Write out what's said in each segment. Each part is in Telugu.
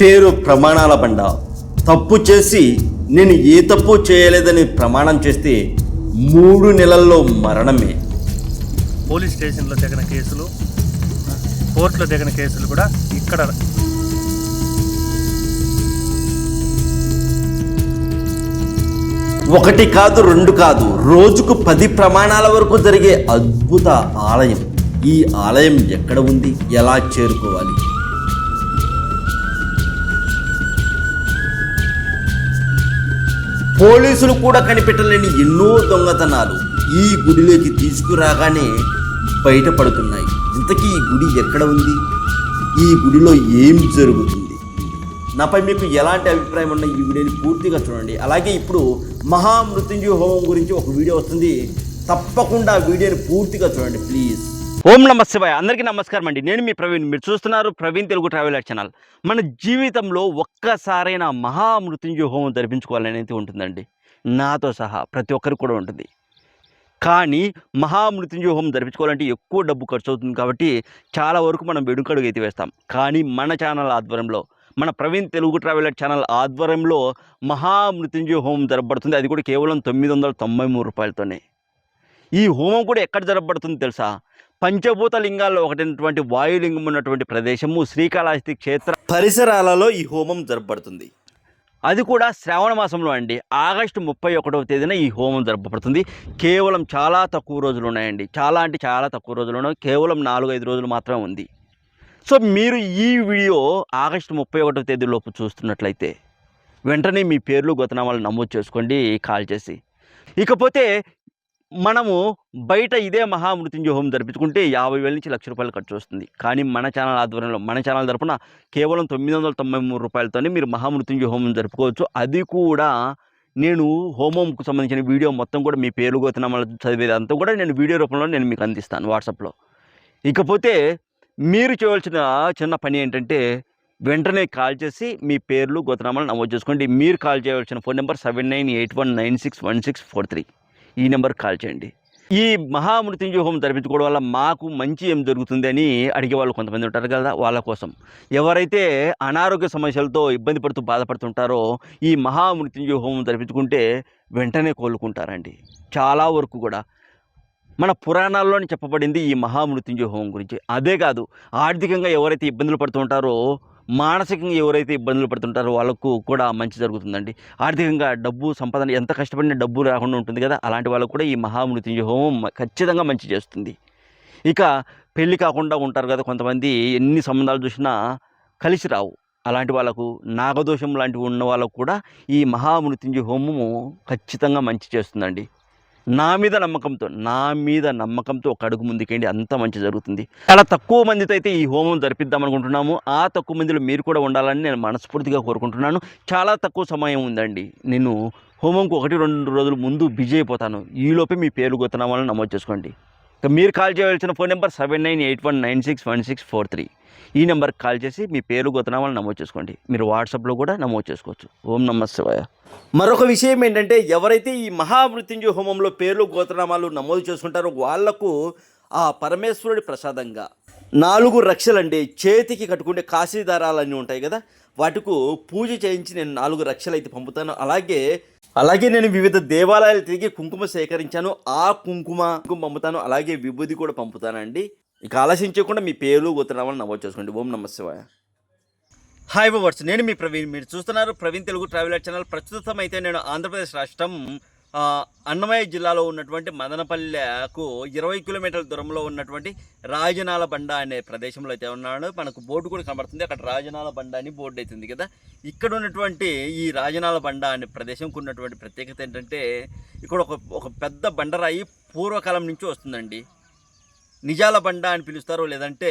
పేరు ప్రమాణాల బండ. తప్పు చేసి నేను ఏ తప్పు చేయలేదని ప్రమాణం చేస్తే మూడు నెలల్లో మరణమే. పోలీస్ స్టేషన్లో దిగిన కేసులు కోర్టులో దిగిన కేసులు కూడా ఇక్కడ ఒకటి కాదు రెండు కాదు రోజుకు పది ప్రమాణాల వరకు జరిగే అద్భుత ఆలయం. ఈ ఆలయం ఎక్కడ ఉంది? ఎలా చేరుకోవాలి? పోలీసులు కూడా కనిపెట్టలేని ఎన్నో దొంగతనాలు ఈ గుడిలోకి తీసుకురాగానే బయటపడుతున్నాయి. ఇంతకీ ఈ గుడి ఎక్కడ ఉంది? ఈ గుడిలో ఏం జరుగుతుంది? నాపై మీకు ఎలాంటి అభిప్రాయం ఉన్న ఈ వీడియోని పూర్తిగా చూడండి. అలాగే ఇప్పుడు మహామృత్యుంజయ హోమం గురించి ఒక వీడియో వస్తుంది. తప్పకుండా ఆ వీడియోని పూర్తిగా చూడండి ప్లీజ్. ఓం నమ శివాయ. అందరికీ నమస్కారం అండి. నేను మీ ప్రవీణ్. మీరు చూస్తున్నారు ప్రవీణ్ తెలుగు ట్రావెలర్ ఛానల్. మన జీవితంలో ఒక్కసారైనా మహామృత్యుంజయ హోమం జరిపించుకోవాలని అయితే ఉంటుందండి. నాతో సహా ప్రతి ఒక్కరికి కూడా ఉంటుంది. కానీ మహామృత్యుంజయ హోమం జరిపించుకోవాలంటే ఎక్కువ డబ్బు ఖర్చు అవుతుంది కాబట్టి చాలా వరకు మనం వెనుకడుగు అయితే వేస్తాం. కానీ మన ఛానల్ ఆధ్వర్యంలో మన ప్రవీణ్ తెలుగు ట్రావెలర్ ఛానల్ ఆధ్వర్యంలో మహామృత్యుంజయ హోమం జరపబడుతుంది. అది కూడా కేవలం తొమ్మిది వందల తొంభై మూడు రూపాయలతోనే. ఈ హోమం కూడా ఎక్కడ జరపబడుతుంది తెలుసా? పంచభూత లింగాల్లో ఒకటైనటువంటి వాయులింగం ఉన్నటువంటి ప్రదేశము శ్రీకాళహస్తి క్షేత్ర పరిసరాలలో ఈ హోమం జరపబడుతుంది. అది కూడా శ్రావణ మాసంలో అండి. ఆగస్టు ముప్పై ఒకటవ తేదీన ఈ హోమం జరపబడుతుంది. కేవలం చాలా తక్కువ రోజులు ఉన్నాయండి. చాలా అంటే చాలా తక్కువ రోజులు ఉన్నాయి. కేవలం నాలుగు ఐదు రోజులు మాత్రమే ఉంది. సో మీరు ఈ వీడియో ఆగస్టు ముప్పై ఒకటవ తేదీలోపు చూస్తున్నట్లయితే వెంటనే మీ పేర్లు గొతనామాలు నమోదు చేసుకోండి కాల్ చేసి. ఇకపోతే మనము బయట ఇదే మహామృత్యుంజయ హోమం జరిపించుకుంటే యాభై వేల నుంచి లక్ష రూపాయలు ఖర్చు వస్తుంది కానీ మన ఛానల్ ఆధ్వర్యంలో మన ఛానల్ తరపున కేవలం తొమ్మిది వందల తొంభై మూడు రూపాయలతోనే మీరు మహామృత్యుంజయ హోమం జరుపుకోవచ్చు. అది కూడా నేను హోమంకు సంబంధించిన వీడియో మొత్తం కూడా మీ పేరు గోతనామాలు చదివేది అంతా కూడా నేను వీడియో రూపంలో నేను మీకు అందిస్తాను వాట్సాప్లో. ఇకపోతే మీరు చేయవలసిన చిన్న పని ఏంటంటే వెంటనే కాల్ చేసి మీ పేర్లు గోతనామాలు నమోదు చేసుకోండి. మీరు కాల్ చేయవలసిన phone number seven nine eight one nine six one six four three. ఈ నెంబర్ కాల్ చేయండి. ఈ మహామృత్యుంజయ హోమం జరిపించుకోవడం వల్ల మాకు మంచి ఏం జరుగుతుంది అని అడిగే వాళ్ళు కొంతమంది ఉంటారు కదా వాళ్ళ కోసం. ఎవరైతే అనారోగ్య సమస్యలతో ఇబ్బంది పడుతూ బాధపడుతుంటారో ఈ మహామృత్యుంజయ హోమం జరిపించుకుంటే వెంటనే కోలుకుంటారండి. చాలా వరకు కూడా. మన పురాణాల్లోని చెప్పబడింది ఈ మహామృత్యుంజయ హోమం గురించి. అదే కాదు ఆర్థికంగా ఎవరైతే ఇబ్బందులు పడుతుంటారో మానసికంగా ఎవరైతే ఇబ్బందులు పడుతుంటారో వాళ్ళకు కూడా మంచి జరుగుతుందండి. ఆర్థికంగా డబ్బు సంపాదన ఎంత కష్టపడినా డబ్బు రాకుండా ఉంటుంది కదా అలాంటి వాళ్ళకు కూడా ఈ మహామృత్యుంజయ హోమం ఖచ్చితంగా మంచి చేస్తుంది. ఇక పెళ్ళి కాకుండా ఉంటారు కదా కొంతమంది ఎన్ని సంబంధాలు చూసినా కలిసి రావు. అలాంటి వాళ్ళకు నాగదోషం లాంటివి ఉన్న వాళ్ళకు కూడా ఈ మహామృత్యుంజయ హోమము ఖచ్చితంగా మంచి చేస్తుందండి. నా మీద నమ్మకంతో నా మీద నమ్మకంతో ఒక అడుగు ముందుకేంటి అంత మంచి జరుగుతుంది. చాలా తక్కువ మందితో అయితే ఈ హోమం జరిపిద్దాం అనుకుంటున్నాము ఆ తక్కువ మందిలో మీరు కూడా ఉండాలని నేను మనస్ఫూర్తిగా కోరుకుంటున్నాను. చాలా తక్కువ సమయం ఉందండి. నేను హోమంకు ఒకటి రెండు రోజుల ముందు బిజీ అయిపోతాను. ఈలోపే మీ పేరు గొత్తనామాలను నమోదు చేసుకోండి. మీరు కాల్ చేయవలసిన phone number seven nine eight one nine six one six four three. ఈ నెంబర్కి కాల్ చేసి మీ పేరు గోతనామాలు నమోదు చేసుకోండి. మీరు వాట్సాప్లో కూడా నమోదు చేసుకోవచ్చు. ఓం నమ శివాయ. మరొక విషయం ఏంటంటే ఎవరైతే ఈ మహామృత్యుంజయ హోమంలో పేర్లు గోత్రనామాలు నమోదు చేసుకుంటారో వాళ్ళకు ఆ పరమేశ్వరుడి ప్రసాదంగా నాలుగు రక్షలండి చేతికి కట్టుకుంటే కాశీదారాలన్నీ ఉంటాయి కదా వాటికు పూజ చేయించి నేను నాలుగు రక్షలు అయితే పంపుతాను. అలాగే అలాగే నేను వివిధ దేవాలయాలు తిరిగి కుంకుమ సేకరించాను. ఆ కుంకుమ కుంకుమ పంపుతాను అలాగే విభూది కూడా పంపుతానండి. ఇక ఆలోచించకుండా మీ పేరు గోత్రనామాలు నమోదు చేసుకోండి. ఓం నమ శివాయ. హాయ్ వర్స్ నేను మీ ప్రవీణ్. మీరు చూస్తున్నారు ప్రవీణ్ తెలుగు ట్రావెలర్ ఛానల్ ప్రస్తుతం అయితే నేను ఆంధ్రప్రదేశ్ రాష్ట్రం అన్నమయ్య జిల్లాలో ఉన్నటువంటి మదనపల్లెకు ఇరవై కిలోమీటర్ల దూరంలో ఉన్నటువంటి రాజనాల బండ అనే ప్రదేశంలో అయితే ఉన్నాడు. మనకు బోర్డు కూడా కనబడుతుంది. అక్కడ రాజనాల బండ అని బోర్డు అవుతుంది కదా. ఇక్కడ ఉన్నటువంటి ఈ రాజనాల బండ అనే ప్రదేశంకు ఉన్నటువంటి ప్రత్యేకత ఏంటంటే ఇక్కడ ఒక ఒక పెద్ద బండరాయి పూర్వకాలం నుంచి వస్తుందండి. నిజాల బండ అని పిలుస్తారు లేదంటే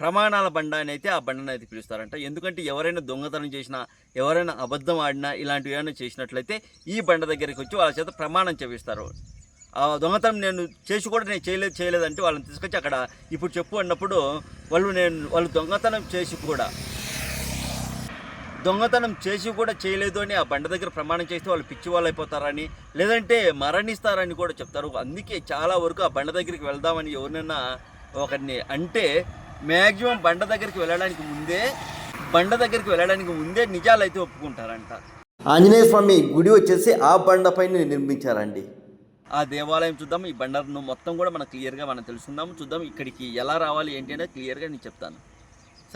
ప్రమాణాల బండ అని అయితే ఆ బండను అయితే పిలుస్తారంట. ఎందుకంటే ఎవరైనా దొంగతనం చేసినా ఎవరైనా అబద్ధం ఆడినా ఇలాంటివి ఏమైనా చేసినట్లయితే ఈ బండ దగ్గరికి వచ్చి వాళ్ళ చేత ప్రమాణం చేపిస్తారు. ఆ దొంగతనం నేను చేసి కూడా నేను చేయలేదు చేయలేదంటే వాళ్ళని తీసుకొచ్చి అక్కడ ఇప్పుడు చెప్పు అన్నప్పుడు వాళ్ళు నేను వాళ్ళు దొంగతనం చేసి కూడా దొంగతనం చేసి కూడా చేయలేదు అని ఆ బండ దగ్గర ప్రమాణం చేస్తే వాళ్ళు పిచ్చి వాళ్ళు అయిపోతారని లేదంటే మరణిస్తారని కూడా చెప్తారు. అందుకే చాలా వరకు ఆ బండ దగ్గరికి వెళ్దామని ఎవరినైనా ఒకరిని అంటే మ్యాక్సిమం బండ దగ్గరికి వెళ్ళడానికి ముందే బండ దగ్గరికి వెళ్ళడానికి ముందే నిజాలు అయితే ఒప్పుకుంటారంట. ఆంజనేయ స్వామి గుడి వచ్చేసి ఆ బండ పైన నిర్మించారండి. ఆ దేవాలయం చూద్దాం. ఈ బండను మొత్తం కూడా మనం క్లియర్గా మనం తెలుసుకుందాం. చూద్దాం ఇక్కడికి ఎలా రావాలి ఏంటి అనేది క్లియర్గా నేను చెప్తాను.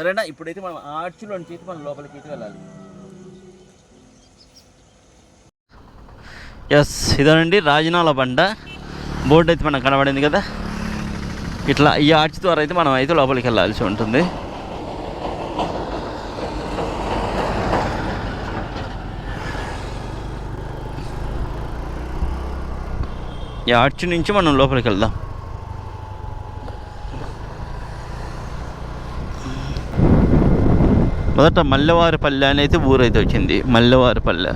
సరేనా? ఇప్పుడైతే మనం ఆర్చ్లో నుంచి అయితే మనం లోపలికి అయితే వెళ్ళాలి. ఎస్ ఇదేనండి రాజనాల బండ. బోర్డు అయితే మనకు కనబడింది కదా? ఇట్లా ఈ ఆర్చ్ ద్వారా అయితే మనం అయితే లోపలికి వెళ్ళాల్సి ఉంటుంది. ఈ ఆర్చ్ నుంచి మనం లోపలికి వెళ్దాం. మొదట మల్లెవారిపల్లె అనేది ఊరైతే వచ్చింది. మల్లెవారిపల్లె.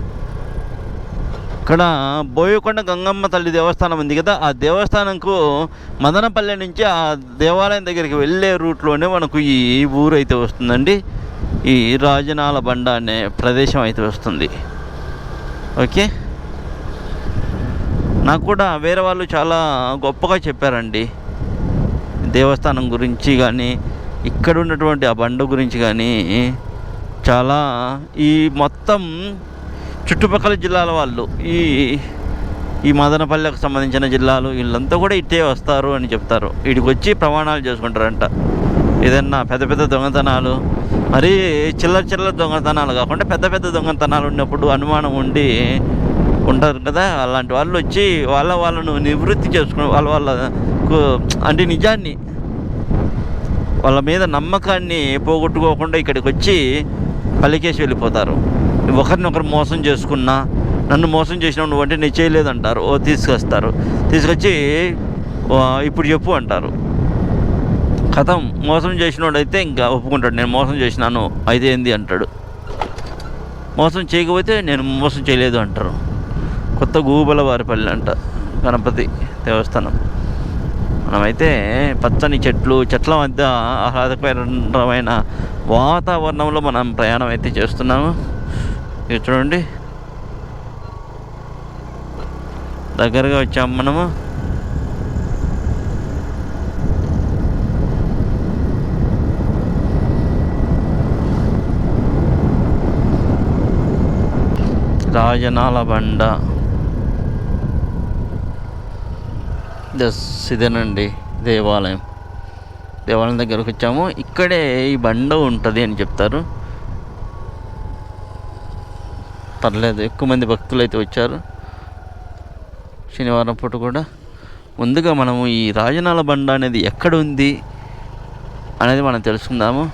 ఇక్కడ బోయకొండ గంగమ్మ తల్లి దేవస్థానం ఉంది కదా ఆ దేవస్థానంకు మదనపల్లె నుంచి ఆ దేవాలయం దగ్గరికి వెళ్ళే రూట్లోనే మనకు ఈ ఊరు అయితే వస్తుందండి. ఈ రాజనాల బండ అనే ప్రదేశం అయితే వస్తుంది. ఓకే? నాకు కూడా వేరే వాళ్ళు చాలా గొప్పగా చెప్పారండి. దేవస్థానం గురించి కానీ ఇక్కడ ఉన్నటువంటి ఆ బండ గురించి కానీ చాలా ఈ మొత్తం చుట్టుపక్కల జిల్లాల వాళ్ళు ఈ ఈ మదనపల్లెకు సంబంధించిన జిల్లాలు వీళ్ళంతా కూడా ఇట్టే వస్తారు అని చెప్తారు. వీడికి వచ్చి ప్రమాణాలు చేసుకుంటారంట. ఏదన్నా పెద్ద పెద్ద దొంగతనాలు మరీ చిల్లర చిల్లర దొంగతనాలు కాకుండా పెద్ద పెద్ద దొంగతనాలు ఉన్నప్పుడు అనుమానం ఉండి ఉంటారు కదా. అలాంటి వాళ్ళు వచ్చి వాళ్ళ వాళ్ళను నివృత్తి చేసుకుని వాళ్ళ వాళ్ళకు అంటే నిజాన్ని వాళ్ళ మీద నమ్మకాన్ని పోగొట్టుకోకుండా ఇక్కడికి వచ్చి పలికేసి వెళ్ళిపోతారు. ఒకరినొకరు మోసం చేసుకున్నా నన్ను మోసం చేసిన నువ్వు నేను చేయలేదంటారు. ఓ తీసుకొస్తారు. తీసుకొచ్చి ఇప్పుడు చెప్పు అంటారు. కథం మోసం చేసినోడైతే ఇంకా ఒప్పుకుంటాడు. నేను మోసం చేసినాను అయితే ఏంది అంటాడు. మోసం చేయకపోతే నేను మోసం చేయలేదు అంటారు. కొత్త గూబల వారిపల్లి అంట గణపతి దేవస్థానం. మనమైతే పచ్చని చెట్లు చెట్ల మధ్య ఆహ్లాదకరమైన వాతావరణంలో మనం ప్రయాణం అయితే చేస్తున్నాము. ఇక్కడ చూడండి. దగ్గరగా వచ్చాము మనము. రాజనాల బండ. దస్ ఇదేనండి దేవాలయం. దేవాలయం దగ్గరకు వచ్చాము. ఇక్కడే ఈ బండ ఉంటుంది అని చెప్తారు. పర్లేదు ఎక్కువ మంది భక్తులు అయితే వచ్చారు. శనివారం పూట కూడా. ముందుగా మనము ఈ రాజనాల బండ అనేది ఎక్కడ ఉంది అనేది మనం తెలుసుకుందాము.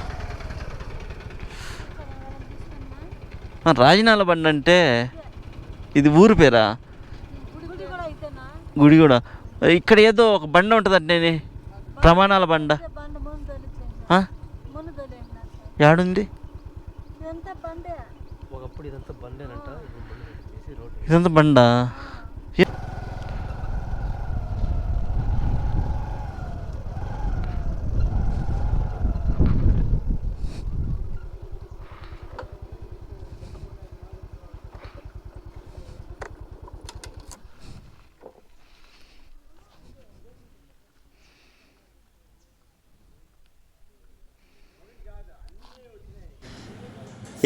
రాజనాల బండ అంటే ఇది ఊరు పేరా? గుడి కూడా ఇక్కడ ఏదో ఒక బండ ఉంటుంది ప్రమాణాల బండ బండ ముందు తొలిచేయండి ఆ? ముందు యాడుంది? ఇదంతా బండే ఒకప్పుడు ఇదంతా బండేనంట ఇప్పుడు బండి తీసి రోడ్డు ఇదంతా బండ ఏ-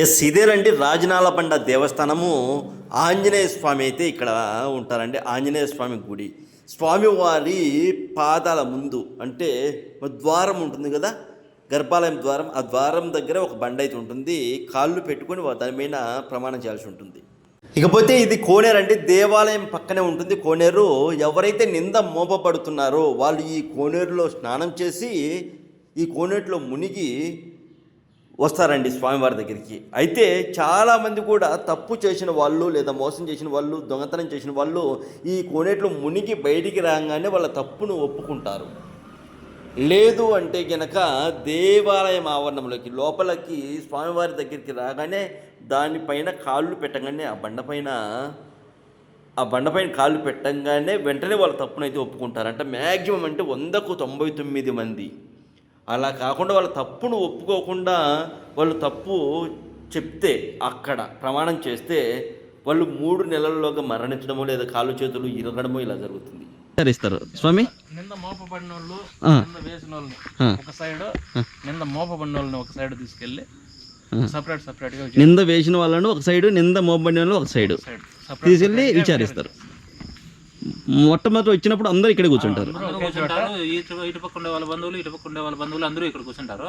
ఎస్ ఇదేనండి రాజనాలబండ దేవస్థానము ఆంజనేయ స్వామి అయితే ఇక్కడ ఉంటారండి. ఆంజనేయ స్వామి గుడి. స్వామివారి పాదాల ముందు అంటే ద్వారం ఉంటుంది కదా గర్భాలయం ద్వారం. ఆ ద్వారం దగ్గర ఒక బండ అయితే ఉంటుంది. కాళ్ళు పెట్టుకొని వా- దాని మీద ప్రమాణం చేయాల్సి ఉంటుంది. ఇకపోతే ఇది కోనేరు అంటే దేవాలయం పక్కనే ఉంటుంది. కోనేరు ఎవరైతే నింద మోపబడుతున్నారో వాళ్ళు ఈ కోనేరులో స్నానం చేసి ఈ కోనేరులో మునిగి వస్తారండి స్వామివారి దగ్గరికి. అయితే చాలామంది కూడా తప్పు చేసిన వాళ్ళు లేదా మోసం చేసిన వాళ్ళు దొంగతనం చేసిన వాళ్ళు ఈ కోనేట్లో మునిగి బయటికి రాగానే వాళ్ళ తప్పును ఒప్పుకుంటారు. లేదు అంటే గనక దేవాలయం ఆవరణంలోకి లోపలికి స్వామివారి దగ్గరికి రాగానే దానిపైన కాళ్ళు పెట్టగానే ఆ బండపైన ఆ బండపైన కాళ్ళు పెట్టంగానే వెంటనే వాళ్ళ తప్పునైతే ఒప్పుకుంటారు అంటే మ్యాక్సిమం అంటే వందకు తొంభై తొమ్మిది మంది. అలా కాకుండా వాళ్ళ తప్పును ఒప్పుకోకుండా వాళ్ళు తప్పు చెప్తే అక్కడ ప్రమాణం చేస్తే వాళ్ళు మూడు నెలల్లోగా మరణించడమో లేదా కాళ్ళు చేతులు ఇరగడమో ఇలా జరుగుతుంది. ఇస్తారు స్వామి? నింద మోపబడిన వాళ్ళు. నింద వేసిన వాళ్ళని. ఒక సైడ్ నింద మోపబడిన వాళ్ళని ఒక సైడ్ తీసుకెళ్ళి సపరేట్ సపరేట్గా నింద వేసిన వాళ్ళను ఒక సైడు నింద మోపబడిన వాళ్ళు ఒక సైడు. తీసుకెళ్ళి విచారిస్తారు. మొట్టమొదటి వచ్చినప్పుడు అందరూ ఇక్కడే కూర్చుంటారు. ఇటు ఇటు పక్క ఉండే వాళ్ళ బంధువులు ఇటు పక్క ఉండే వాళ్ళ బంధువులు అందరూ ఇక్కడ కూర్చుంటారు.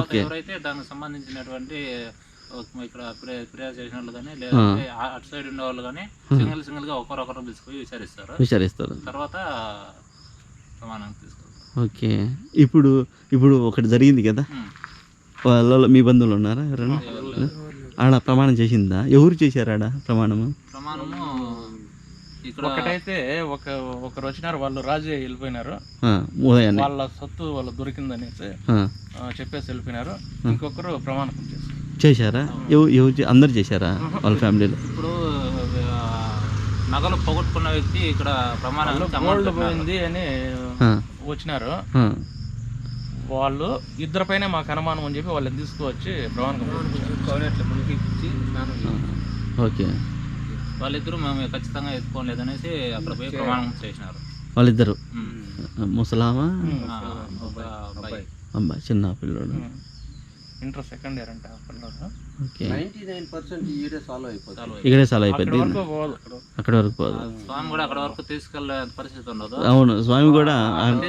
ఓకే. ఎవరైతే దానికి సంబంధించినటువంటి ఇక్కడ చేసిన వాళ్ళు కానీ లేదంటే అటు సైడ్ ఉండే వాళ్ళు కానీ సింగిల్ సింగిల్గా ఒకరొకరు పిలుచుకొని విచారిస్తారు. విచారిస్తారు. తర్వాత ఓకే. ఇప్పుడు ఇప్పుడు ఒకటి జరిగింది కదా? ఉమ్. వాళ్ళలో మీ బంధువులు ఉన్నారా ఎవరైనా ఆడ ప్రమాణం చేసిందా? ఎవరు చేశారు ఆడ ప్రమాణము? ప్రమాణము ఇక్కడ ఒకటైతే ఒక ఒకరు వచ్చినారు వాళ్ళు రాజు వెళ్ళిపోయినారు. వాళ్ళ సొత్తు వాళ్ళు ఆ, చెప్పేసి వెళ్ళిపోయినారు. ఇంకొకరు ప్రమాణకం చేశారు. అందరు చేశారా వాళ్ళ ఫ్యామిలీలో? ఇప్పుడు నగలు పోగొట్టుకున్న వ్యక్తి ఇక్కడ గోల్డ్ కట్టినారు. పోయింది అని వచ్చినారు. వాళ్ళు ఇద్దరిపైనే మాకు అనుమానం అని చెప్పి వాళ్ళని తీసుకువచ్చి ప్రమాణకం చేయించారు. ఓకే. వాళ్ళిద్దరూ మేము ఖచ్చితంగా ఎత్తుకోలేదు అనేసి అక్కడ పోయి ప్రమాణం చేసినారు. వాళ్ళిద్దరు. ముసలామా? అబ్బాయి. అబ్బా చిన్న పిల్లోడు. ఇంటర్ సెకండ్ ఇయర్ అంట పిల్లోడు. ఇక్కడే వరకు పోదు. అక్కడ. వరకు పోదు. స్వామి కూడా అక్కడ వరకు తీసుకెళ్ళే పరిస్థితి ఉండదు. అవును స్వామి కూడా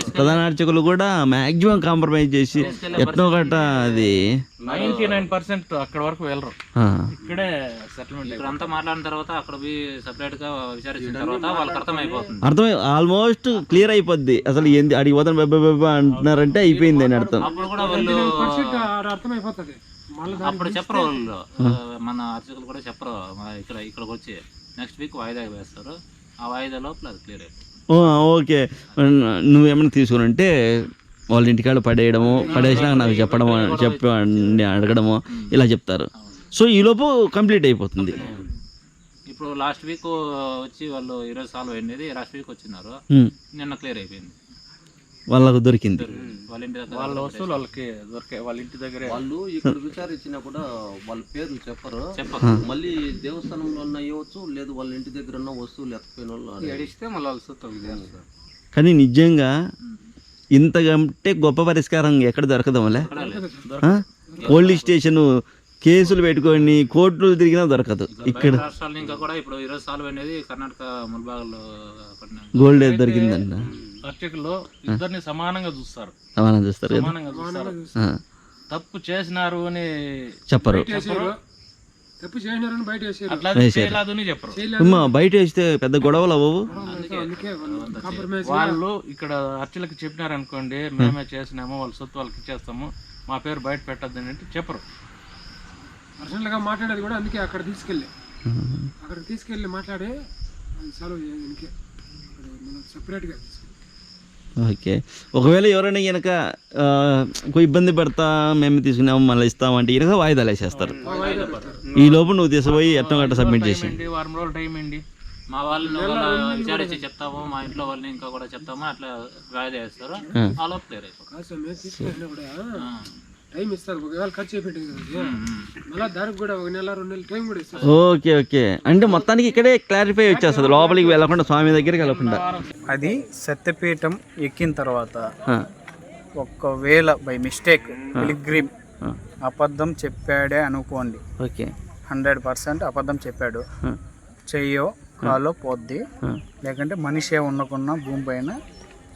ప్రధాన అర్చకులు కూడా మాక్సిమం కాంప్రమైజ్ చేసి ఎట్నో గట్ట అది. 99% అక్కడ వరకు వెళ్ళరు. ఇక్కడే సెటిల్మెంట్ ఇక్కడ అంతా మాట్లాడిన తర్వాత అక్కడ పోయి సెపరేట్గా విచారించిన తర్వాత వాళ్ళకి అర్థమైపోతుంది. అర్థమై ఆల్మోస్ట్ క్లియర్ అయిపోద్ది. అసలు ఏంది అడిగి పోతాను బాబా బాబా అంటున్నారంటే అయిపోయింది అని అర్థం. అప్పుడు కూడా వాళ్ళు అప్పుడు చెప్పరు వాళ్ళు. మన అర్చకులు కూడా చెప్పరు. మా ఇక్కడ ఇక్కడికి వచ్చి నెక్స్ట్ వీక్ వాయిదా వేస్తారు. ఆ వాయిదా లోపల అది క్లియర్ అయిపోతుంది. ఓకే. నువ్వేమైనా తీసుకురంటే వాళ్ళ ఇంటికాడ పడేయడము పడేసినాక నాకు చెప్పడము చెప్పి అడగడము ఇలా చెప్తారు. సో ఈలోపు కంప్లీట్ అయిపోతుంది. ఇప్పుడు లాస్ట్ వీక్ వచ్చి వాళ్ళు ఈరోజు సాల్వ్ అయింది లాస్ట్ వీక్ వచ్చినారు. నిన్న క్లియర్ అయిపోయింది. వాళ్ళకు దొరికింది. వాళ్ళ వాళ్ళ వస్తువులు వాళ్ళకి దొరికాయి వాళ్ళ ఇంటి దగ్గరే. వాళ్ళు ఇక్కడ విచారించినా కూడా వాళ్ళ పేర్లు చెప్పరు. చెప్పరు. మళ్ళీ దేవస్థానంలో ఉన్న అయ్యవచ్చు లేదు వాళ్ళ ఇంటి దగ్గర ఉన్న వస్తువులు ఎత్తుకుపోయిన వాళ్ళు అని. కానీ నిజంగా ఇంతకంటే గొప్ప పరిష్కారం ఎక్కడ దొరకదమలే పోలీస్ స్టేషన్ కేసులు పెట్టుకొని కోర్టులు తిరిగినా దొరకదు ఇక్కడ. రాష్ట్రాలు ఇంకా కూడా ఇప్పుడు ఈరోజు సాల్వ్ అనేది కర్ణాటక ముల్బాగల్లో పడిన గోల్డ్ ఏది దొరికిందంట అర్చకులు ఇద్దరిని సమానంగా చూస్తారు. సమానంగా చూస్తారు తప్పు చేసినారు అని చెప్పరు. తప్పు చేసినారని బయట చెప్పరు. బయట వేస్తే పెద్ద గొడవలు అవ్వవు అందుకే వాళ్ళు ఇక్కడ అర్చకులకి చెప్పినారు అనుకోండి మేమే చేసినాము వాళ్ళ సొత్తు వాళ్ళకి ఇచ్చేస్తాము మా పేరు బయట పెట్టద్దు అంటే చెప్పరు. పర్సనల్గా మాట్లాడేది కూడా అందుకే అక్కడ తీసుకెళ్ళి. అక్కడ తీసుకెళ్ళి మాట్లాడి సాల్వ్ చేయడానికి సపరేట్గా తీసుకెళ్ళి ఓకే. ఒకవేళ ఎవరైనా కనుక ఇబ్బంది పడతా మేము తీసుకున్నాము మళ్ళీ ఇస్తామంటే కనుక వాయిదాలు వేసేస్తారు. ఈ లోపు నువ్వు తీసుకుపోయి ఎట్నో గట్ట సబ్మిట్ చేసి వారం రోజులు టైం ఏంటి? మా వాళ్ళని వాళ్ళ విచారించి చెప్తాము మా ఇంట్లో వాళ్ళని ఇంకా కూడా చెప్తాము అట్లా వాయిదా వేస్తారు. ఆ. లోపు క్లియర్ అయిపోతుంది. టైం ఇస్తారు. ఒకవేళ ఖర్చు అయిపోయింది కదా మళ్ళీ దానికి కూడా ఒక నెల రెండు నెలలు టైం కూడా ఇస్తారు. Okay okay. అంటే మొత్తానికి ఇక్కడే క్లారిఫై వచ్చేస్తుంది. లోపలికి వెళ్ళకుండా స్వామి దగ్గరికి వెళ్ళకుండా. అది సత్యపీఠం ఎక్కిన తర్వాత ఒకవేళ బై మిస్టేక్ పిలిగ్రిమ్ అబద్ధం చెప్పాడే అనుకోండి. ఓకే. హండ్రెడ్ పర్సెంట్ అబద్ధం చెప్పాడు. చెయ్యో కాలో పోద్ది. లేకంటే మనిషే ఉండకున్న భూమి పైన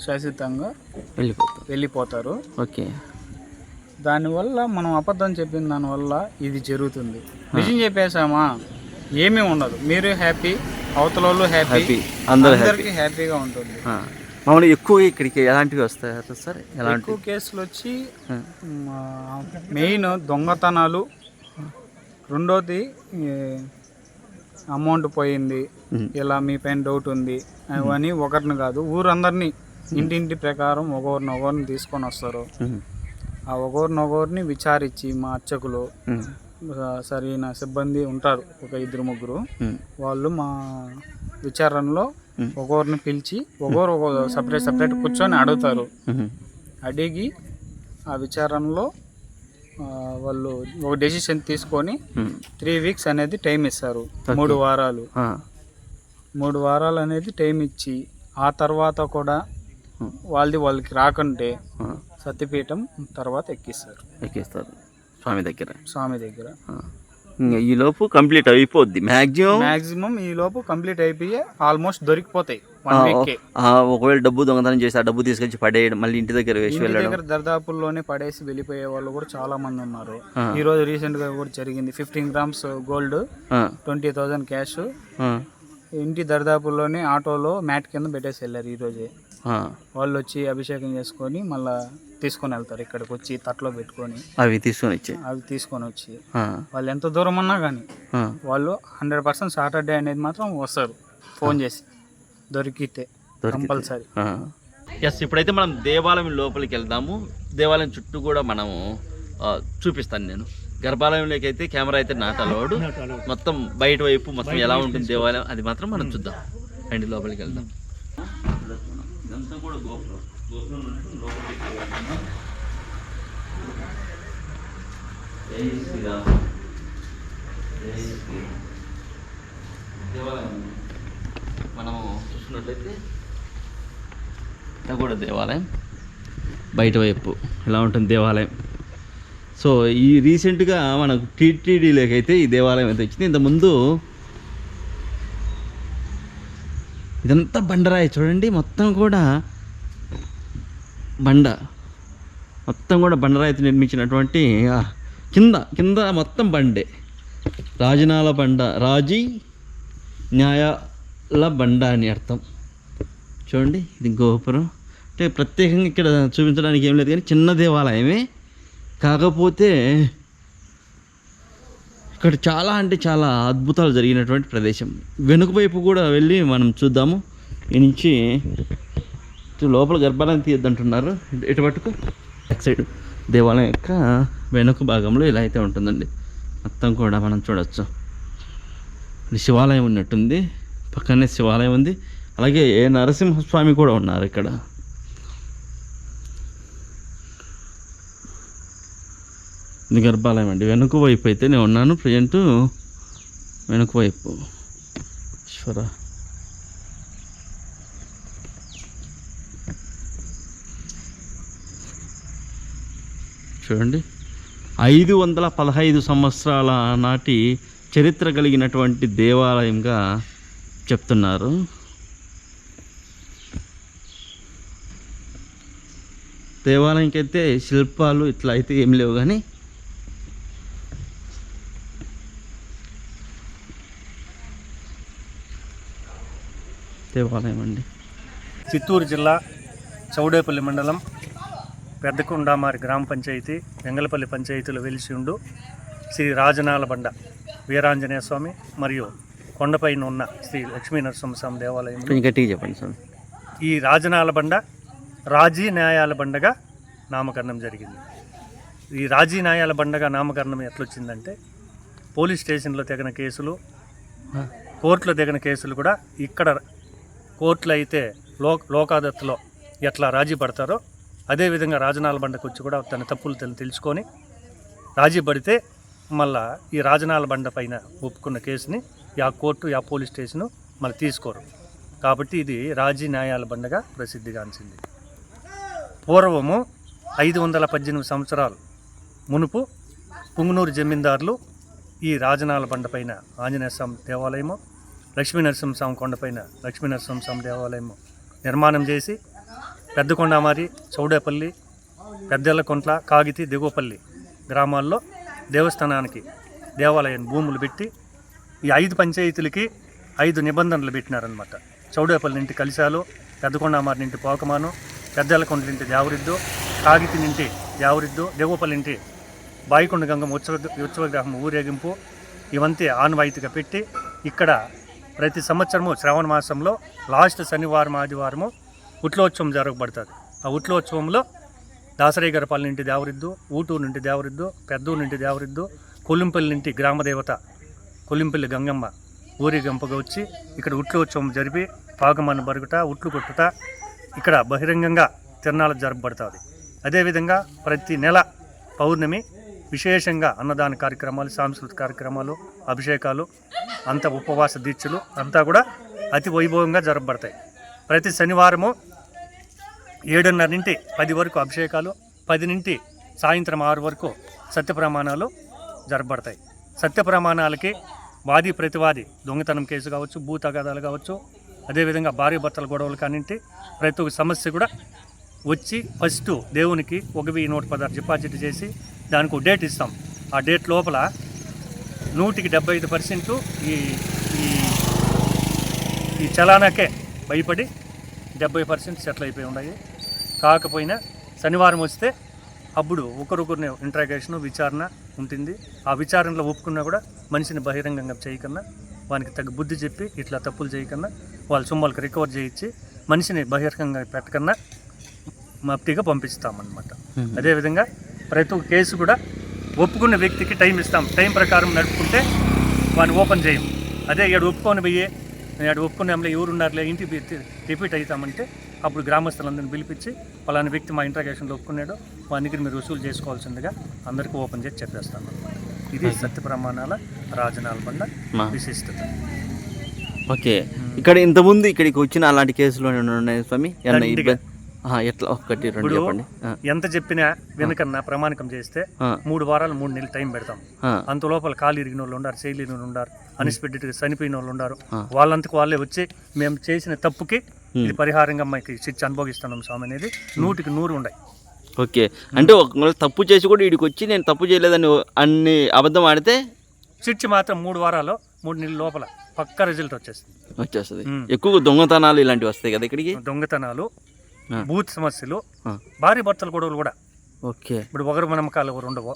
శాశ్వతంగా వెళ్ళిపోతాం వెళ్ళిపోతారు. ఓకే. దానివల్ల మనం అబద్ధం చెప్పిన దానివల్ల ఇది జరుగుతుంది. నిజం చెప్పేసామా ఏమీ ఉండదు. మీరు హ్యాపీ అవతల వాళ్ళు హ్యాపీ హ్యాపీ అందరూ హ్యాపీ. అందరికీ హ్యాపీగా ఉంటుంది. మామూలుగా ఎక్కువ ఇక్కడికి ఎలాంటివి వస్తాయి సార్? ఎలాంటి ఎక్కువ కేసులు వచ్చి మెయిన్ దొంగతనాలు. రెండోది అమౌంట్ పోయింది. ఇలా మీ పైన డౌట్ ఉంది? అవన్నీ ఒకరిని కాదు ఊరందరినీ ఇంటింటి ప్రకారం ఒకరిని ఒకరిని తీసుకొని వస్తారు. ఆ ఒకరిని ఒకరిని విచారించి మా అర్చకులు సరైన సిబ్బంది ఉంటారు. ఒక ఇద్దరు ముగ్గురు. వాళ్ళు మా విచారణలో ఒకరిని పిలిచి ఒకరు ఒక సపరేట్ సపరేట్ కూర్చొని అడుగుతారు. అడిగి ఆ విచారణలో వాళ్ళు ఒక డెసిషన్ తీసుకొని. త్రీ వీక్స్ అనేది టైం ఇస్తారు. మూడు వారాలు. మూడు వారాలు అనేది టైం ఇచ్చి ఆ తర్వాత కూడా వాళ్ళది వాళ్ళకి రాకుంటే సత్యపీఠం తర్వాత ఎక్కిస్తారు. ఎక్కిస్తారు. స్వామి దగ్గర. స్వామి దగ్గర. ఈ లోపు కంప్లీట్ అయిపోద్ది. మ్యాక్సిమం మాక్సిమం ఈ లోపు కంప్లీట్ అయిపోయి ఆల్మోస్ట్ దొరికిపోతాయి. ఒకవేళ డబ్బు దొంగతనం చేసి ఆ డబ్బు తీసుకొచ్చి పడేయడం మళ్ళీ ఇంటి దగ్గర వేసి వెళ్ళడం. దగ్గర దర్దాపుల్లోనే పడేసి వెళ్ళిపోయే వాళ్ళు కూడా చాలా మంది ఉన్నారు. ఈ రోజు రీసెంట్గా కూడా జరిగింది. Fifteen grams gold twenty thousand cash ఇంటి దర్దాపుల్లోనే ఆటోలో మ్యాట్ కింద పెట్టేసి వెళ్ళారు ఈ రోజే. వాళ్ళు వచ్చి అభిషేకం చేసుకొని మళ్ళా తీసుకొని వెళ్తారు ఇక్కడికి వచ్చి తట్లో పెట్టుకొని. అవి తీసుకొని వచ్చాయి అవి తీసుకొని వచ్చి. వాళ్ళు ఎంత దూరం ఉన్నా కానీ. వాళ్ళు హండ్రెడ్ పర్సెంట్ సాటర్డే అనేది మాత్రం వస్తారు. ఫోన్ చేసి. దొరికితే కంపల్సరీ. ఎస్ ఇప్పుడైతే మనం దేవాలయం లోపలికి వెళ్దాము. దేవాలయం చుట్టూ కూడా మనము చూపిస్తాను నేను. గర్భాలయంలోకి అయితే కెమెరా అయితే నాట్ అలవాడు మొత్తం బయట వైపు మొత్తం ఎలా ఉంటుంది దేవాలయం అది మాత్రం మనం చూద్దాం. రండి లోపలికి వెళ్దాం. ఇదంతా కూడా గోపురం. గోపురం. జై శ్రీరామ్. జై శ్రీరామ్. దేవాలయం మనము చూసుకున్నట్లయితే కూడా దేవాలయం బయట వైపు ఎలా ఉంటుంది దేవాలయం సో ఈ రీసెంట్గా మనకు టీటీడీలోకి అయితే ఈ దేవాలయం అయితే వచ్చింది ఇంతకుముందు ఇదంతా బండరాయి చూడండి మొత్తం కూడా బండ. మొత్తం కూడా బండరాయితో నిర్మించినటువంటి కింద కింద మొత్తం బండే. రాజనాల బండ రాజీ న్యాయాల బండ అని అర్థం. చూడండి ఇది గోపురం. అంటే ప్రత్యేకంగా ఇక్కడ చూపించడానికి ఏం లేదు కానీ చిన్న దేవాలయమే. కాకపోతే ఇక్కడ చాలా అంటే చాలా అద్భుతాలు జరిగినటువంటి ప్రదేశం. వెనుక వైపు కూడా వెళ్ళి మనం చూద్దాము. ఈ నుంచి లోపల గర్భాలయం తీయద్దంటున్నారు. ఇటు పట్టుకు. బ్యాక్ సైడ్ దేవాలయం యొక్క వెనుక భాగంలో ఇలా అయితే ఉంటుందండి. మొత్తం కూడా మనం చూడవచ్చు శివాలయం ఉన్నట్టుంది. పక్కనే శివాలయం ఉంది. అలాగే ఏ నరసింహస్వామి కూడా ఉన్నారు ఇక్కడ. ఇది గర్భాలయం అండి. వెనుక వైపు అయితే నేను ఉన్నాను. ప్రజెంట్ వెనుక వైపు. ఈశ్వర. చూడండి. ఐదు వందల పదహైదు సంవత్సరాల నాటి చరిత్ర కలిగినటువంటి దేవాలయంగా చెప్తున్నారు. దేవాలయంకి అయితే శిల్పాలు ఇట్లా అయితే ఏం లేవు కానీ దేవాలయం అండి. చిత్తూరు జిల్లా చౌడేపల్లి మండలం పెద్దకొండామారి గ్రామ పంచాయతీ వెంగళపల్లి పంచాయతీలో వెలిసి ఉండు శ్రీ రాజనాల బండ వీరాంజనేయ స్వామి మరియు కొండపైన ఉన్న శ్రీ లక్ష్మీ నరసింహస్వామి దేవాలయం. గట్టిగా చెప్పండి స్వామి ఈ రాజనాల బండ రాజీ న్యాయాల బండగా నామకరణం జరిగింది. ఈ రాజీ న్యాయాల బండగా నామకరణం ఎట్లొచ్చిందంటే పోలీస్ స్టేషన్లో తెగిన కేసులు కోర్టులో దిగిన కేసులు కూడా ఇక్కడ కోర్టులో అయితే లో లోకాదత్తులో ఎట్లా రాజీ పడతారో అదేవిధంగా రాజనాల బండకు వచ్చి కూడా తన తప్పులు తెలుసుకొని రాజీ పడితే మళ్ళా ఈ రాజనాల బండ పైన ఒప్పుకున్న కేసుని యా కోర్టు యా పోలీస్ స్టేషను మళ్ళీ తీసుకోరు. కాబట్టి ఇది రాజీ న్యాయాల బండగా ప్రసిద్ధిగాంచింది పూర్వము ఐదు వందల పద్దెనిమిది సంవత్సరాలు మునుపు పుంగునూరు జమీందారులు ఈ రాజనాల బండ పైన ఆంజనేయ స్వామి దేవాలయము లక్ష్మీ నరసింహస్వామి కొండపైన లక్ష్మీ నరసింహస్వామి దేవాలయము నిర్మాణం చేసి పెద్దకొండమారి చౌడేపల్లి పెద్దెల్లకొంట్ల కాగితి దిగువపల్లి గ్రామాల్లో దేవస్థానానికి దేవాలయం భూములు పెట్టి ఈ ఐదు పంచాయతీలకి ఐదు నిబంధనలు పెట్టినారనమాట చౌడేపల్లి నుండి కలిశాలు పెద్దకొండమారి నుండి పోకమాను పెద్దెల్లకొండ నుండి దేవరిద్దు కాగితి నుండి దేవరిద్దు దిగువపల్లి నుండి బాయికొండ గంగం ఉత్సవ ఉత్సవగ్రహం ఊరేగింపు ఇవంతే ఆనవాయితీగా పెట్టి ఇక్కడ ప్రతి సంవత్సరము శ్రావణ మాసంలో లాస్ట్ శనివారం ఆదివారము ఉట్లోత్సవం జరగబడుతుంది. ఆ ఉట్లోత్సవంలో దాసరయ్య గారి నుండి దేవరిద్దు ఊటూరు నుండి దేవరిద్దు పెద్దూరు నుండి దేవరిద్దు కొల్లింపల్లి నుండి గ్రామదేవత కొల్లింపల్లి గంగమ్మ ఊరేగింపుగా వచ్చి ఇక్కడ ఉట్లోత్సవం జరిపి పాగమాన్ని బరుగుట ఉట్లు కొట్టుట ఇక్కడ బహిరంగంగా తిరణాలు జరపబడుతుంది అదేవిధంగా ప్రతి నెల పౌర్ణమి విశేషంగా అన్నదాన కార్యక్రమాలు సాంస్కృతిక కార్యక్రమాలు అభిషేకాలు అంత ఉపవాస దీక్షలు అంతా కూడా అతి వైభవంగా జరపబడతాయి ప్రతి శనివారము ఏడున్నర నుండి పది వరకు అభిషేకాలు పది నుండి సాయంత్రం ఆరు వరకు సత్య ప్రమాణాలు జరపబడతాయి. సత్య ప్రమాణాలకి వాది ప్రతివాది దొంగతనం కేసు కావచ్చు భూ తగాదాలు కావచ్చు అదేవిధంగా భార్య భర్తల గొడవలు కానింటి ప్రతి ఒక్క సమస్య కూడా వచ్చి ఫస్ట్ దేవునికి ఒక వెయ్యి నూట పదహారు డిపాజిట్ చేసి దానికి ఒక డేట్ ఇస్తాం. ఆ డేట్ లోపల నూటికి డెబ్బై ఐదు పర్సెంట్ ఈ ఈ ఈ చలానాకే భయపడి డెబ్బై పర్సెంట్ సెటిల్ అయిపోయి ఉన్నాయి. కాకపోయినా శనివారం వస్తే అప్పుడు ఒకరొకరిని ఇంట్రాగేషన్ విచారణ ఉంటుంది. ఆ విచారణలో ఒప్పుకున్నా కూడా మనిషిని బహిరంగంగా చేయకన్నా వానికి తగ్గ బుద్ధి చెప్పి ఇట్లా తప్పులు చేయకన్నా వాళ్ళ సొమ్మలకు రికవర్ చేయించి మనిషిని బహిరంగంగా పెట్టకన్నా మప్తిగా పంపిస్తామన్నమాట. అదేవిధంగా ప్రతి ఒక్క కేసు కూడా ఒప్పుకున్న వ్యక్తికి టైం ఇస్తాం. టైం ప్రకారం నడుపుకుంటే వాడిని ఓపెన్ చేయం. అదే ఇక్కడ ఒప్పుకొని పోయి ఇక్కడ ఒప్పుకునే అమ్మలో ఎవరు ఉన్నారులే ఇంటికి రిపీట్ అవుతామంటే అప్పుడు గ్రామస్తులందరిని పిలిపించి పలానా వ్యక్తి మా ఇంట్రాగేషన్లో ఒప్పుకున్నాడు వాని దగ్గర మీరు వసూలు చేసుకోవాల్సిందిగా అందరికీ ఓపెన్ చేసి చెప్పేస్తాం అనమాట ఇది సత్య ప్రమాణాల రాజనాల బండ. విశిష్టత. ఓకే. ఇక్కడ ఇంతకుముందు ఇక్కడికి వచ్చిన అలాంటి కేసులు ఉన్నాయి స్వామి? ఎట్లా? ఒక్కటి రెండు చెప్పండి. ఎంత చెప్పినా వెనకన్నా ప్రమాణికం చేస్తే మూడు వారాలు మూడు నెలలు టైం పెడతాం. అంత లోపల కాలు ఇరిగిన వాళ్ళు ఉన్నారు చేయలేని వాళ్ళు ఉన్నారు అన్ఎక్స్పెక్టెడ్గా చనిపోయిన వాళ్ళు ఆ. వాళ్ళంతకు వాళ్ళే వచ్చి మేము చేసిన తప్పుకి ఇది పరిహారంగా మాకు శిక్ష అనుభవిస్తున్నాం స్వామి అనేది నూటికి నూరు ఉన్నాయి. ఓకే. అంటే ఒకవేళ తప్పు చేసి కూడా వీడికి వచ్చి నేను తప్పు చేయలేదని అన్ని అబద్ధం ఆడితే? శిక్ష మాత్రం మూడు వారాలు మూడు నెలల లోపల పక్క రిజల్ట్ వచ్చేస్తుంది. వచ్చేస్తుంది. ఎక్కువ దొంగతనాలు ఇలాంటివి వస్తాయి కదా ఇక్కడికి? దొంగతనాలు. బూత్ సమస్యలు. భార్య భర్తల గొడవలు కూడా. ఓకే. ఇప్పుడు ఒకరు నమ్మకాలు ఒకరు ఉండవు.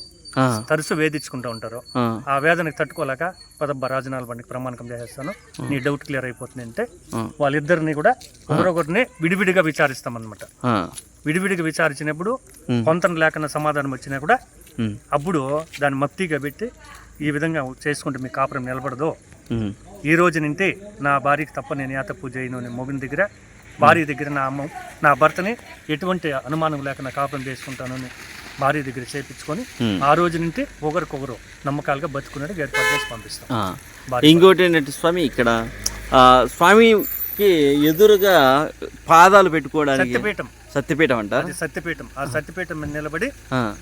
తరచు వేధించుకుంటూ ఉంటారు. ఆ, వేదనకి తట్టుకోలేక పదబ్బ రాజనాల బండికి ప్రమాణకం చేసేస్తాను. నీ డౌట్ క్లియర్ అయిపోతుంది అంటే. వాళ్ళిద్దరిని కూడా ఒకరొకరిని విడివిడిగా విచారిస్తామన్నమాట. ఆ, విడివిడిగా విచారించినప్పుడు. పొంతన లేకుండా సమాధానం వచ్చినా కూడా అప్పుడు దాన్ని మప్తిగా పెట్టి ఈ విధంగా చేసుకుంటే మీ కాపురం నిలబడదు. ఈ రోజు నుండి నా భార్యకి తప్ప నేను ఏ తప్పు చేయను మొగిన దగ్గర భార్య దగ్గర నా అమ్మ నా భర్తని ఎటువంటి అనుమానం లేక నా కాపురం చేసుకుంటాను అని భార్య దగ్గర చేపించుకొని. ఆ రోజు నుండి ఒకరికొకరు నమ్మకాలుగా బతుకున్నట్టు ఏర్పాటు చేసి పంపిస్తాం. ఇంకోటి ఏంటంటే స్వామి ఇక్కడ ఆ, స్వామికి ఎదురుగా పాదాలు పెట్టుకోవడానికి సత్యపీఠం సత్యపీఠం అంట? అది సత్యపీఠం. ఆ సత్యపీఠం మీద నిలబడి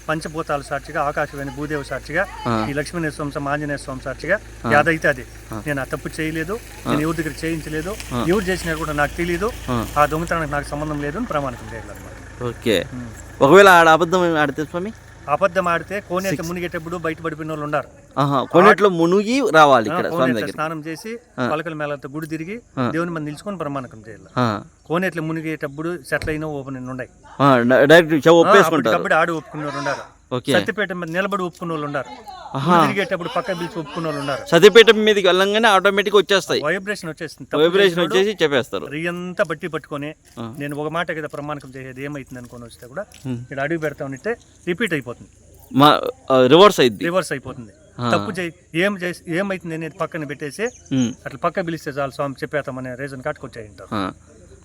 పంచభూతాల సాక్షిగా ఆకాశవాణి భూదేవ సాక్షిగా. ఈ లక్ష్మీనరసింహ స్వామి ఆంజనేయ స్వామి సాక్షిగా యాదైతే అది. నేను ఆ తప్పు చేయలేదు నేను ఎవరి దగ్గర చేయించలేదు ఎవరు చేసినా కూడా నాకు తెలియదు ఆ. ఆ దొంగతనానికి నాకు సంబంధం లేదు అని ప్రమాణికం చేయాలన్నమాట ఓకే. ఒకవేళ ఆడ అబద్ధం ఆడితే స్వామి? అబద్ధం ఆడితే కోనేట మునిగేటప్పుడు బయట పడిపోయిన వాళ్ళు ఉన్నారు. ఆహా కొన్నిట్లో మునిగి రావాలి ఇక్కడ స్వామి కోనేట్లో దగ్గర స్నానం చేసి పలకల మేళతో గుడి తిరిగి దేవుని మంది నిలుచుకొని ప్రమాణకం చేయాలి. కోనేట్లో మునిగేటప్పుడు సెటిల్ అయిన ఓపెన్ ఉన్నాయి. డైరెక్ట్ అప్పటికప్పుడు ఆడి ఒప్పుకున్న వాళ్ళు ఉన్నారు. సత్యపేట మీద నిలబడి ఒప్పుకున్న వాళ్ళు ఉన్నారు. తిరిగేటప్పుడు పక్క పిలిచి ఒప్పుకున్న వాళ్ళు ఉన్నారు. సత్యపీఠం మీదకి వెళ్ళంగానే ఆటోమేటిక్ వచ్చేస్తాయి. వైబ్రేషన్ వచ్చేస్తుంది వైబ్రేషన్ వచ్చేసి చెప్పేస్తారు. రియంతా బట్టి పట్టుకొని. నేను ఒక మాట కదా ప్రమాణకం చేసేది ఏమైతుంది అనుకొని వస్తే కూడా ఇక్కడ అడుగు పెడతా ఉంటే రిపీట్ అయిపోతుంది. మా రివర్స్ అయింది రివర్స్ అయిపోతుంది. తప్పు చేయి ఏం చేసి ఏమైతుంది అనేది పక్కన పెట్టేసి అట్లా పక్క పిలిస్తే చాలు స్వామి చెప్పేస్తామనే రీజన్ కాటుకొచ్చాయి ఉంటారు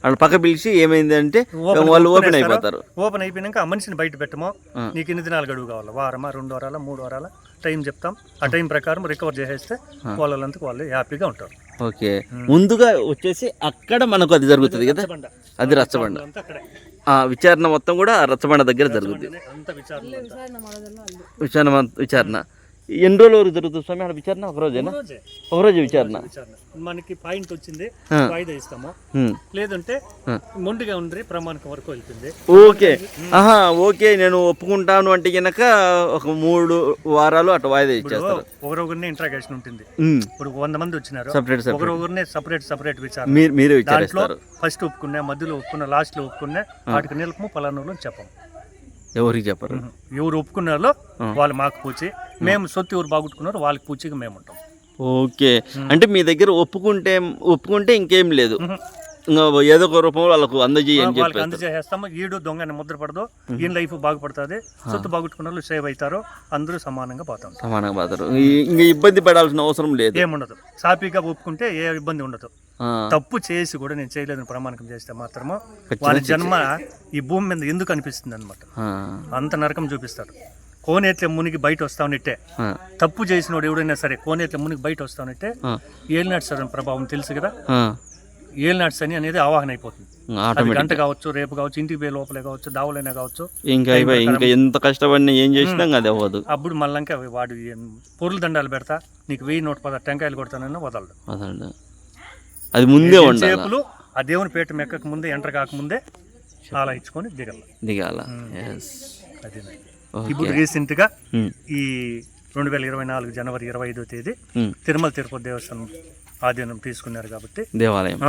వాళ్ళు పక్క పిలిచి ఏమైంది అంటే వాళ్ళు ఓపెన్ అయిపోతారు. ఓపెన్ అయిపోయినాక ఆ మనిషిని బయట పెట్టమో. నీకు ఎన్ని దినాలు గడువు కావాలి? వారమా? రెండు వారాల? మూడు వారాల? టైం చెప్తాం. ఆ టైం ప్రకారం రికవర్ చేసేస్తే వాళ్ళంతకు వాళ్ళు హ్యాపీగా ఉంటారు. ఓకే. ముందుగా వచ్చేసి అక్కడ మనకు అది జరుగుతుంది కదా. అది రచ్చబండ. అంతా అక్కడే. ఆ విచారణ మొత్తం కూడా రచ్చబండ దగ్గర జరుగుతుంది. అంత విచారణ అంతా. విచారణ మొత్తం- విచారణ. ఎన్ని రోజుల వరకు జరుగుతుంది స్వామి ఆడ విచారణ ఒక రోజేనా? రోజే ఒక రోజు విచారణ. మనకి పాయింట్ వచ్చింది. వాయిదా ఇస్తాము. లేదంటే. మొండిగా ఉండి ప్రమాణకం వరకు వెళ్తుంది. ఓకే. ఆహా ఓకే నేను ఒప్పుకుంటాను అంటే కనుక ఒక మూడు వారాలు అటు వాయిదా ఇచ్చేస్తారు. ఒకరొకరిని ఇంట్రాగేషన్ ఉంటుంది. ఇప్పుడు వంద మంది వచ్చినారు. Separate. ఒకరొకరిని సపరేట్ సపరేట్ విచారణ. మీరు విచారిస్తారు. ఫస్ట్ ఒప్పుకున్నా మధ్యలో ఒప్పుకున్నా లాస్ట్లో ఒప్పుకున్నా వాటికి నిలకము పలానా చెప్పం ఎవరికి చెప్పరు? ఎవరు ఒప్పుకున్నారో వాళ్ళు మాకు పూచి మేము సొత్తు ఎవరు బాగుట్టుకున్నారో వాళ్ళకి పూచిగా మేము ఉంటాం. ఓకే. అంటే మీ దగ్గర ఒప్పుకుంటే ఒప్పుకుంటే ఇంకేం లేదు. ఏదో ఒక రూపంలో వాళ్ళకు అందజేయని వాళ్ళకి చెప్పేస్తారు. అందజేసేస్తాము. ఈడు దొంగని ముద్ర పడదు. ఈయన లైఫ్ బాగుపడుతుంది. సొత్తు బాగుట్టుకున్న వాళ్ళు సేవ్ అవుతారు. అందరూ సమానంగా పోతాం సమానంగా పోతారు. ఇంకా ఇబ్బంది పడాల్సిన అవసరం లేదు. ఏముండదు. సాఫీగా ఒప్పుకుంటే ఏ ఇబ్బంది ఉండదు. తప్పు చేసి కూడా నేను చేయలేదని ప్రమాణకం చేస్తే మాత్రము వారి జన్మ ఈ భూమి మీద ఎందుకు అనిపిస్తుంది అనమాట అంత నరకం చూపిస్తారు. కోనేట్ల మునిగి బయట వస్తావునిట్టే. తప్పు చేసినోడు ఎవడైనా సరే కోనేట్ల మునిగి బయట వస్తావునిట్టే. ఆ, ఏలినాడు సార్ ప్రభావం తెలుసు కదా? ఏలినాటి శని అనేది ఆవాహన అయిపోతుంది. గంట కావచ్చు రేపు కావచ్చు ఇంటికి పోయే లోపలే కావచ్చు దావులైనా కావచ్చు. ఇంకా ఇంకా ఎంత కష్టపడినా ఏం చేసినా అది అవ్వదు. అప్పుడు మళ్ళీ వాడు పొరులు దండాలు పెడతా నీకు వెయ్యి నూట పద టెంకాయలు కొడతానన్నా వదలడు. అదండి అది ముందే ఉండాలి? చేపులు? ఆ దేవుని పేట మెక్కక ముందే ఎంటర్ కాకముందే చాలా ఇచ్చుకొని దిగల. దిగాల. అది ఇప్పుడు రీసెంట్గా ఉమ్, ఈ రెండు వేల ఇరవై నాలుగు జనవరి ఇరవై ఐదో తేదీ. తిరుమల తిరుపతి దేవస్థానం ఆధీనం తీసుకున్నారు కాబట్టి దేవాలయం.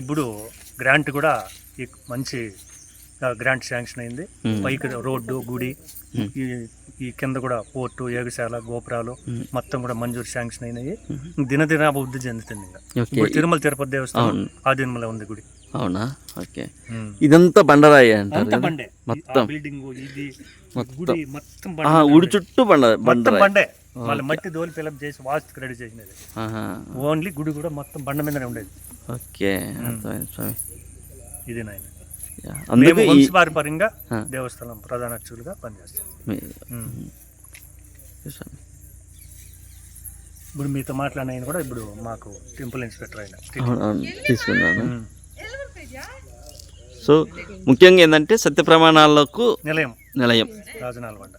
ఇప్పుడు గ్రాంట్ కూడా మంచి గ్రాంట్ శాంక్షన్ అయింది. పైకి రోడ్డు గుడి ఈ కింద కూడా పోర్టు ఏగశాల గోపురాలు మొత్తం కూడా మంజూరు శాంక్షన్ అయినాయి. దినదిన అభివృద్ధి చెందుతుంది ఇంకా. తిరుమల తిరుపతి దేవస్థానం. ఆధీనంలో ఉంది గుడి. అవునా? ఓకే. ఇదంతా బండరాయి అంటారు మొత్తం. బిల్డింగ్ ఇది మొత్తం. గుడి మొత్తం ఉడి చుట్టూ బండ మొత్తం బండరాయి. బండే. మళ్ళీ మట్టి దోలి ఫిలప్ చేసి వాస్తుకి రెడీ చేసినది. ఓన్లీ గుడి కూడా మొత్తం బండ మీదనే ఉండేది. ఓకే. స్వామి. ఇది నాయన. అందుకు వంశపారంపర్యంగా. దేవస్థానం ప్రధాన అర్చకులుగా పనిచేస్తాం. స్వామి. ఇప్పుడు మీతో మాట్లాడిన కూడా ఇప్పుడు మాకు టెంపుల్ ఇన్స్పెక్టర్ అవును, తీసుకున్నాను. సో ముఖ్యంగా ఏంటంటే సత్య ప్రమాణాలకు నిలయం. నిలయం. రాజనాలబండ